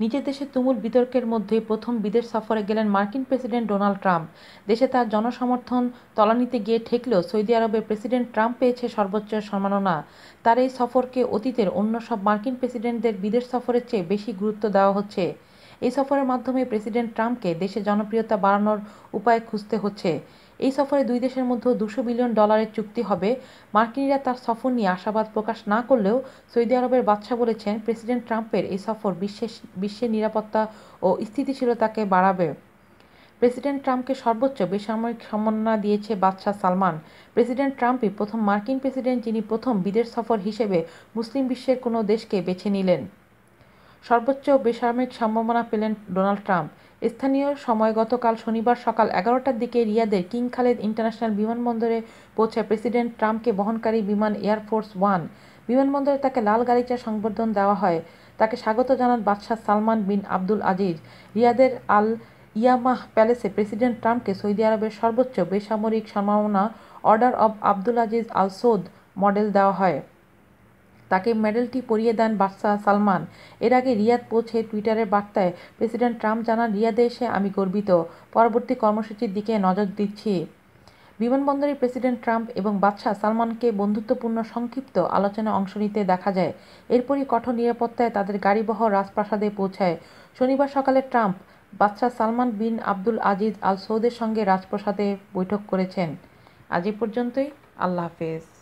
নিজের দেশে তুমুল বিতর্কের মধ্যে প্রথম বিদেশ সফরে গেলেন মার্কিন প্রেসিডেন্ট ডোনাল্ড ট্রাম্প। দেশে তার জনসমর্থন তলানিতে গিয়ে ঠেকলেও সৌদি আরবে প্রেসিডেন্ট ট্রাম্প পেয়েছে সর্বোচ্চ সম্মাননা। তার এই সফরকে অতীতের অন্য সব মার্কিন প্রেসিডেন্টদের বিদেশ সফরের চেয়ে বেশি গুরুত্ব দেওয়া হচ্ছে। এই সফরের মাধ্যমে প্রেসিডেন্ট ট্রাম্পকে দেশে জনপ্রিয়তা বাড়ানোর উপায় খুঁজতে হচ্ছে। এই সফরে দুই দেশের মধ্যে দুশো বিলিয়ন ডলারের চুক্তি হবে। মার্কিনিরা তার সফর নিয়ে আশাবাদ প্রকাশ না করলেও সৌদি আরবের বাদশাহ বলেছেন, প্রেসিডেন্ট ট্রাম্পের এই সফর বিশ্বের বিশ্বের নিরাপত্তা ও স্থিতিশীলতাকে বাড়াবে। প্রেসিডেন্ট ট্রাম্পকে সর্বোচ্চ বেসামরিক সম্মাননা দিয়েছে বাদশাহ সালমান। প্রেসিডেন্ট ট্রাম্পই প্রথম মার্কিন প্রেসিডেন্ট, যিনি প্রথম বিদেশ সফর হিসেবে মুসলিম বিশ্বের কোনো দেশকে বেছে নিলেন। সর্বোচ্চ বেসামরিক সম্ভাবনা পেলেন ডোনাল্ড ট্রাম্প। স্থানীয় সময় গতকাল শনিবার সকাল এগারোটার দিকে রিয়াদের কিং খালেদ ইন্টারন্যাশনাল বিমানবন্দরে পৌঁছে প্রেসিডেন্ট ট্রাম্পকে বহনকারী বিমান এয়ারফোর্স ওয়ান। বিমানবন্দরে তাকে লাল গালিচা সংবর্ধন দেওয়া হয়। তাকে স্বাগত জানান বাদশাহ সালমান বিন আব্দুল আজিজ। রিয়াদের আল ইয়ামাহ প্যালেসে প্রেসিডেন্ট ট্রাম্পকে সৌদি আরবের সর্বোচ্চ বেসামরিক সম্মাননা order of Abdul Aziz al Saud medal দেওয়া হয়। তাকে মেডেলটি পরিয়ে দেন বাদশাহ সালমান। এর আগে রিয়াদ পৌঁছে টুইটারের বার্তায় প্রেসিডেন্ট ট্রাম্প জানান, রিয়াদে এসে আমি গর্বিত। পরবর্তী কর্মসূচির দিকে নজর দিচ্ছি। বিমানবন্দরে প্রেসিডেন্ট ট্রাম্প এবং বাদশাহ সালমানকে বন্ধুত্বপূর্ণ সংক্ষিপ্ত আলোচনায় অংশ নিতে দেখা যায়। এরপরই কঠোর নিরাপত্তায় তাদের গাড়িবহ রাজপ্রাসাদে পৌঁছায়। শনিবার সকালে ট্রাম্প বাদশাহ সালমান বিন আব্দুল আজিজ আল সৌদের সঙ্গে রাজপ্রাসাদে বৈঠক করেছেন। আজ এ পর্যন্তই। আল্লাহ হাফেজ।